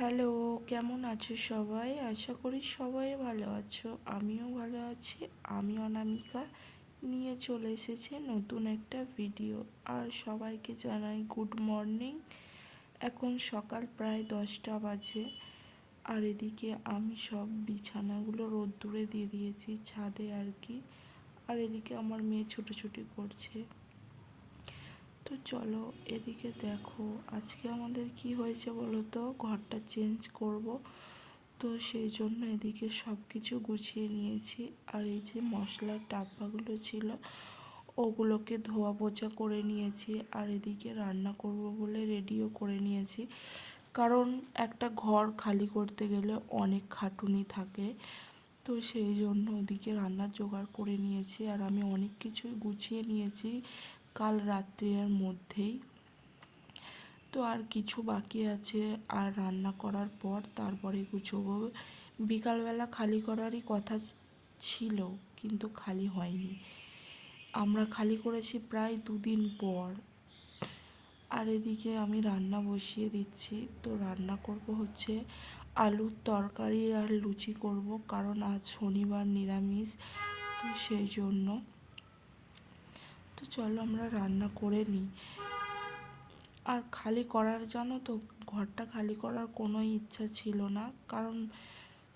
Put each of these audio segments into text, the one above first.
Hello কেমন আছো সবাই? আশা করি সবাই ভালো আছো। আমিও ভালো আছি। আমি অনামিকা। নিয়ে চলে এসেছি নতুন একটা ভিডিও আর সবাইকে জানাই গুড মর্নিং এখন সকাল প্রায় দশটা বাজে। আর এদিকে আমি সব বিছানাগুলো রোদ্দুরে দিয়ে দিয়েছি ছাদে আর কি। আর এদিকে আমার মেয়ে ছুটোছুটি করছে। তো চলো এদিকে দেখো, আজকে আমাদের কি হয়েছে বলো তো ঘরটা চেঞ্জ করব। তো সেই জন্য এদিকে সব কিছু গুছিয়ে নিয়েছি। আর এই যে মশলার ডাব্বাগুলো ছিল, ওগুলোকে ধোয়া পোছা করে নিয়েছি। আর এদিকে রান্না করব বলে রেডিও করে নিয়েছি। কারণ একটা ঘর খালি করতে গেলে অনেক খাটুনি থাকে। তো সেই জন্য ওদিকে রান্নার জোগাড় করে নিয়েছি। আর আমি অনেক কিছুই গুছিয়ে নিয়েছি। কাল রাত্রির মধ্যেই। তো আর কিছু বাকি আছে আর রান্না করার পর তারপরে গুছোবো। বিকালবেলা খালি করারই কথা ছিল, কিন্তু খালি হয়নি। আমরা খালি করেছি প্রায় দুদিন পর। আর এদিকে আমি রান্না বসিয়ে দিচ্ছি। তো রান্না করব হচ্ছে আলুর তরকারি আর লুচি করব, কারণ আজ শনিবার নিরামিষ। তো সেই জন্য তো চলো আমরা রান্না করে নিই। আর খালি করার জানো তো, ঘরটা খালি করার কোনো ইচ্ছা ছিল না। কারণ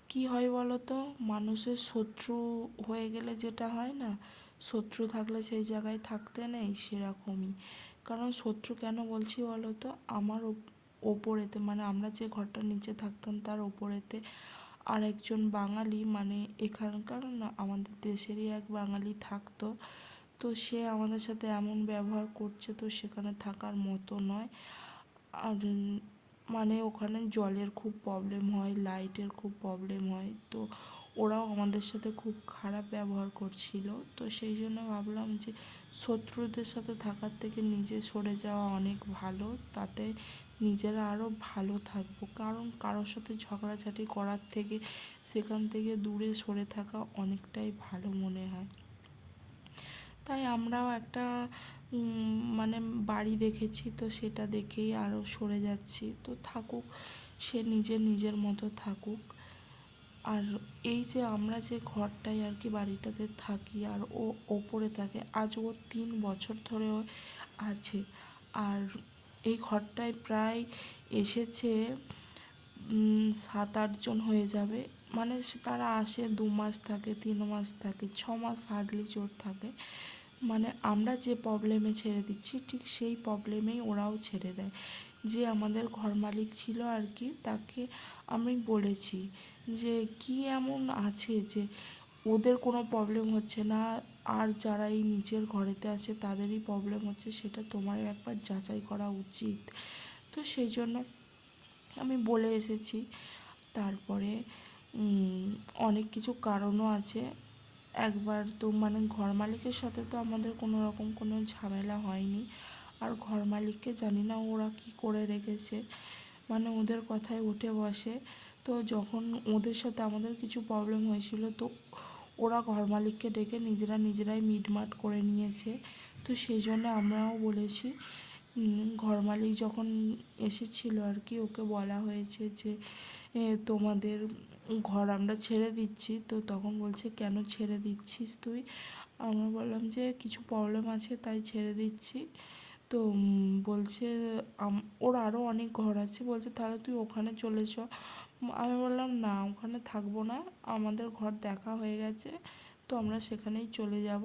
কি হয় বলো তো, মানুষের শত্রু হয়ে গেলে যেটা হয় না, শত্রু থাকলে সেই জায়গায় থাকতে নেই সেরকমই। কারণ শত্রু কেন বলছি বলো তো, আমার ওপরেতে মানে আমরা যে ঘরটা নিচে থাকতাম তার ওপরেতে আর একজন বাঙালি মানে এখানকার না, আমাদের দেশেরই এক বাঙালি থাকতো। তো সে আমাদের সাথে এমন ব্যবহার করছে তো সেখানে থাকার মতো নয়। আর মানে ওখানে জলের খুব প্রবলেম হয় লাইটের খুব প্রবলেম হয়। তো ওরাও আমাদের সাথে খুব খারাপ ব্যবহার করছিল। তো সেই জন্য ভাবলাম যে শত্রুদের সাথে থাকার থেকে নিজে সরে যাওয়া অনেক ভালো, তাতে নিজেরা আরও ভালো থাকব। কারণ কারোর সাথে ঝগড়াঝাটি করার থেকে সেখান থেকে দূরে সরে থাকা অনেকটাই ভালো মনে হয়। তাই আমরাও একটা মানে বাড়ি দেখেছি তো সেটা দেখেই আরও সরে যাচ্ছি। তো থাকুক, সে নিজের নিজের মতো থাকুক। আর এই যে আমরা যে ঘরটায় আর কি বাড়িটাতে থাকি আর ও ওপরে থাকে, আজ ও তিন বছর ধরে আছে। আর এই ঘরটায় প্রায় এসেছে সাত আটজন হয়ে যাবে। মানে তারা আসে দু মাস থাকে, তিন মাস থাকে, ছ মাস হার্ডলি জোর থাকে। মানে আমরা যে প্রবলেমে ছেড়ে দিচ্ছি, ঠিক সেই প্রবলেমেই ওরাও ছেড়ে দেয়। যে আমাদের ঘর মালিক ছিল আর কি, তাকে আমি বলেছি যে, কি এমন আছে যে ওদের কোনো প্রবলেম হচ্ছে না? আর যারা এই নিচের ঘরেতে আছে, তাদেরই প্রবলেম হচ্ছে, সেটা তোমার একবার যাচাই করা উচিত। তো সেই জন্য আমি বলে এসেছি। তারপরে অনেক কিছু কারণও আছে। একবার তো মানে ঘর মালিকের সাথে তো আমাদের কোনো রকম কোনো ঝামেলা হয়নি। আর ঘর মালিককে জানি না ওরা কি করে রেখেছে। মানে ওদের কথায় উঠে বসে। তো যখন ওদের সাথে আমাদের কিছু প্রবলেম হয়েছিল তো ওরা ঘর মালিককে ডেকে নিজেরা নিজেরাই মিটমাট করে নিয়েছে। তো সেই জন্য আমরাও বলেছি ঘর মালিক যখন এসেছিল আর কি, ওকে বলা হয়েছে যে তোমাদের ঘর আমরা ছেড়ে দিচ্ছি। তো তখন বলছে, কেন ছেড়ে দিচ্ছিস তুই? আমরা বললাম যে, কিছু প্রবলেম আছে, তাই ছেড়ে দিচ্ছি। তো বলছে ওর আরও অনেক ঘর আছে। বলছে, তাহলে তুই ওখানে চলে চ। আমি বললাম, না, ওখানে থাকব না। আমাদের ঘর দেখা হয়ে গেছে, তো আমরা সেখানেই চলে যাব।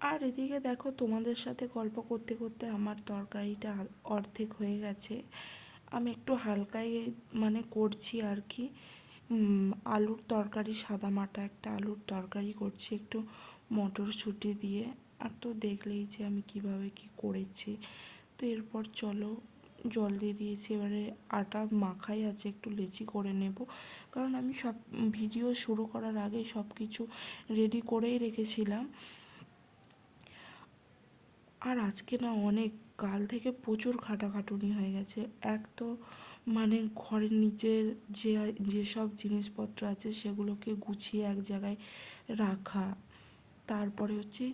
আর এদিকে দেখো, তোমাদের সাথে গল্প করতে করতে আমার তরকারিটা অর্ধেক হয়ে গেছে। আমি একটু হালকাই মানে করছি আর কি। আলুর তরকারি, সাদা মাটা একটা আলুর তরকারি করছি একটু মটরশুঁটি দিয়ে। আর তো দেখলেই যে আমি কীভাবে কি করেছি। তো এরপর চলো, জল দিয়ে দিয়েছি। এবারে আটা মাখাই আছে, একটু লেচি করে নেব। কারণ আমি সব ভিডিও শুরু করার আগে সব কিছু রেডি করেই রেখেছিলাম। আর আজকে না অনেক কাল থেকে প্রচুর খাটাখাটুনি হয়ে গেছে। এক তো মানে ঘরের নিচের যে, যেসব জিনিসপত্র আছে সেগুলোকে গুছিয়ে এক জায়গায় রাখা। তারপরে হচ্ছে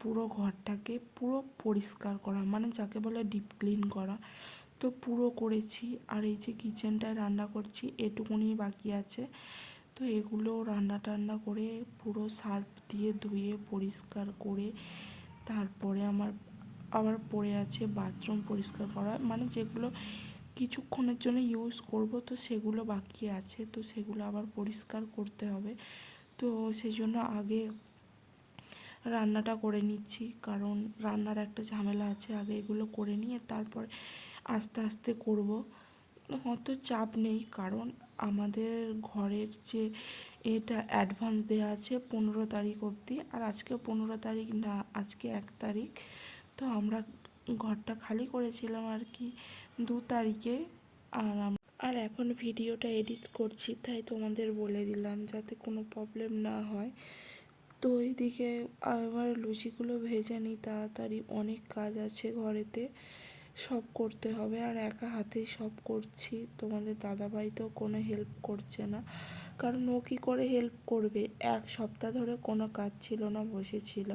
পুরো ঘরটাকে পুরো পরিষ্কার করা মানে যাকে বলে ডিপ ক্লিন করা। তো পুরো করেছি আর এই যে কিচেনটায় রান্না করছি এটুকুনি বাকি আছে। তো এগুলো রান্না টান্না করে পুরো সার্ফ দিয়ে ধুয়ে পরিষ্কার করে তারপরে আমার আবার পড়ে আছে বাথরুম পরিষ্কার করা মানে যেগুলো কিছুক্ষণের জন্য ইউজ করব, তো সেগুলো বাকি আছে, তো সেগুলো আবার পরিষ্কার করতে হবে। তো সেই জন্য আগে রান্নাটা করে নিচ্ছি, কারণ রান্নার একটা ঝামেলা আছে, আগে এগুলো করে নিয়ে তারপরে আস্তে আস্তে করব। অত চাপ নেই, কারণ আমাদের ঘরের যে এটা অ্যাডভান্স দেওয়া আছে পনেরো তারিখ অবধি, আর আজকে পনেরো তারিখ না, আজকে এক তারিখ। তো আমরা ঘরটা খালি করেছিলাম আর কি দু তারিখে। আর আর এখন ভিডিওটা এডিট করছি, তাই তোমাদের বলে দিলাম যাতে কোনো প্রবলেম না হয়। তো এইদিকে আমার লুচিগুলো ভেজে নিই তাড়াতাড়ি অনেক কাজ আছে ঘরেতে, সব করতে হবে। আর একা হাতেই সব করছি, তোমাদের দাদাভাই তো কোনো হেল্প করছে না। কারণ ও কী করে হেল্প করবে? এক সপ্তাহ ধরে কোনো কাজ ছিল না বসেছিল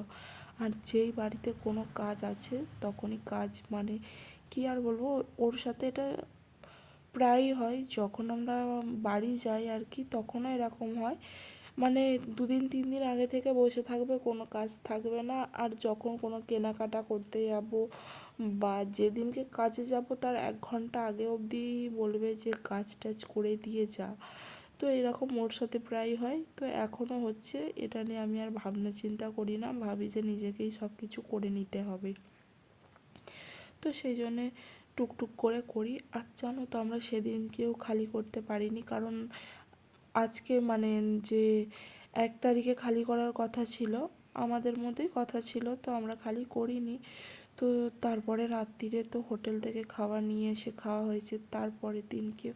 আর যেই বাড়িতে কোনো কাজ আছে তখনই কাজ মানে কি আর বলব, ওর সাথে এটা প্রায়ই হয়। যখন আমরা বাড়ি যাই আর কি তখনও এরকম হয়। মানে দুদিন, তিন দিন আগে থেকে বসে থাকবে, কোনো কাজ থাকবে না। আর যখন কোনো কেনাকাটা করতে যাব বা যেদিনকে কাজে যাব তার এক ঘণ্টা আগে অবধি বলবে যে কাজ টাজ করে দিয়ে যা। তো এরকম ওর সাথে প্রায় হয়। তো এখনও হচ্ছে এটা নিয়ে আমি আর ভাবনা চিন্তা করি না। ভাবি যে নিজেকেই সব কিছু করে নিতে হবে। তো সেই জন্যে টুকটুক করে করি। আর জানো তো আমরা সেদিনকেও খালি করতে পারিনি। কারণ আজকে মানে যে এক তারিখে খালি করার কথা ছিল আমাদের মধ্যেই কথা ছিল, তো আমরা খালি করিনি। তো তারপরে রাত্রিরে তো হোটেল থেকে খাবার নিয়ে এসে খাওয়া হয়েছে তারপরের দিনকে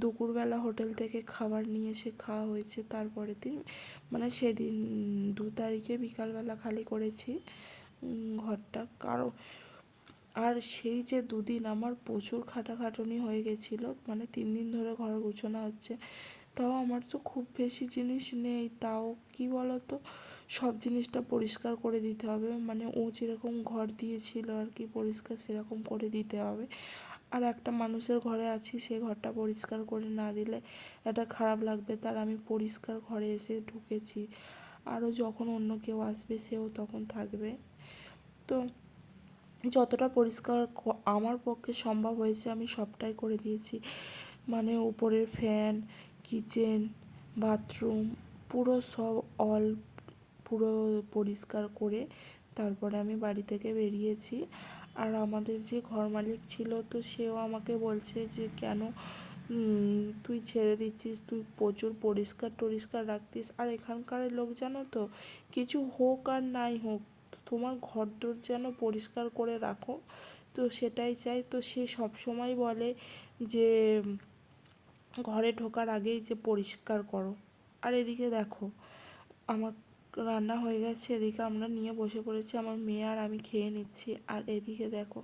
দুপুরবেলা হোটেল থেকে খাবার নিয়ে এসে খাওয়া হয়েছে তারপরের দিন মানে সেদিন দু তারিখে বিকালবেলা খালি করেছি ঘরটা। কারও আর সেই যে দুদিন আমার প্রচুর খাটাখাটুনি হয়ে গেছিল মানে তিন দিন ধরে ঘর গুছানো হচ্ছে তাও আমার তো খুব বেশি জিনিস নেই, তাও কি বলো তো সব জিনিসটা পরিষ্কার করে দিতে হবে মানে ও যেরকম ঘর দিয়েছিল আর কি পরিষ্কার সেরকম করে দিতে হবে। আর একটা মানুষের ঘরে আছি, সে ঘরটা পরিষ্কার করে না দিলে এটা খারাপ লাগবে, তার আমি পরিষ্কার ঘরে এসে ঢুকেছি। আরও যখন অন্য কেউ আসবে, সেও তখন থাকবে। তো যতটা পরিষ্কার আমার পক্ষে সম্ভব হয়েছে আমি সবটাই করে দিয়েছি। মানে উপরের ফ্যান কিচেন, বাথরুম, পুরো সব অল পুরো পরিষ্কার করে তারপরে আমি বাড়ি থেকে বেরিয়েছি। আর আমাদের যে ঘর মালিক ছিল তো সেও আমাকে বলছে যে, কেন? তুই ছেড়ে দিচ্ছিস, তুই প্রচুর পরিষ্কার টরিষ্কার রাখতিস। আর এখানকার লোক জানো তো, কিছু হোক আর নাই হোক, তোমার ঘর দোর যেন পরিষ্কার করে রাখো। তো সেটাই চাই। তো সে সবসময় বলে যে ঘরে ঢোকার আগেই যে পরিষ্কার করো। আর এদিকে দেখো, আমার রান্না হয়ে গেছে, এদিকে আমরা নিয়ে বসে পড়েছি, আমার মেয়ে আর আমি খেয়ে নিচ্ছি। আর এদিকে দেখো,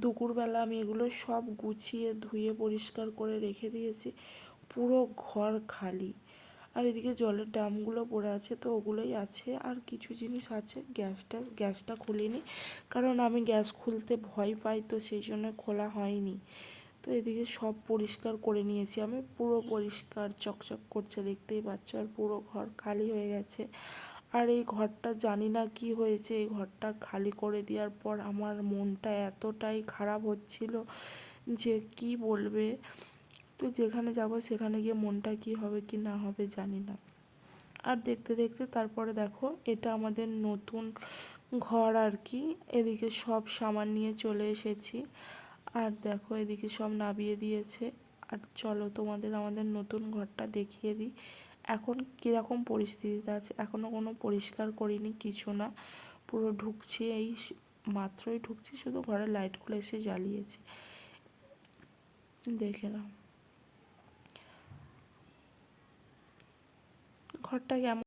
দুপুরবেলা আমি এগুলো সব গুছিয়ে, ধুয়ে, পরিষ্কার করে রেখে দিয়েছি, পুরো ঘর খালি। আর এদিকে জলের ড্রামগুলো পড়ে আছে, তো ওগুলোই আছে, আর কিছু জিনিস আছে গ্যাসটা গ্যাসটা খুলিনি, কারণ আমি গ্যাস খুলতে ভয় পাই, তো সেই জন্য খোলা হয়নি। তো এদিকে সব পরিষ্কার করে নিয়েছি আমি। পুরো পরিষ্কার, চকচক করছে, দেখতেই পাচ্ছ। আর পুরো ঘর খালি হয়ে গেছে। আর এই ঘরটা জানি না কি হয়েছে। এই ঘরটা খালি করে দেওয়ার পর আমার মনটা এতটাই খারাপ হচ্ছিল যে কি বলবে? তো যেখানে যাব সেখানে গিয়ে মনটা কি হবে, কি না হবে জানি না। আর দেখতে দেখতে তারপরে দেখো, এটা আমাদের নতুন ঘর আর কি। এদিকে সব সামান নিয়ে চলে এসেছি। আর দেখো এদিকে সব নাবিয়ে দিয়েছে। আর চলো তোমাদের আমাদের নতুন ঘরটা দেখিয়ে দিই। এখন কীরকম পরিস্থিতিতে আছে? এখনও কোনো পরিষ্কার করিনি, কিছু না। পুরো ঢুকছি এই মাত্রই ঢুকছি, শুধু ঘরের লাইটগুলো এসে জ্বালিয়েছে। দেখে নাও। ঘরটা কেমন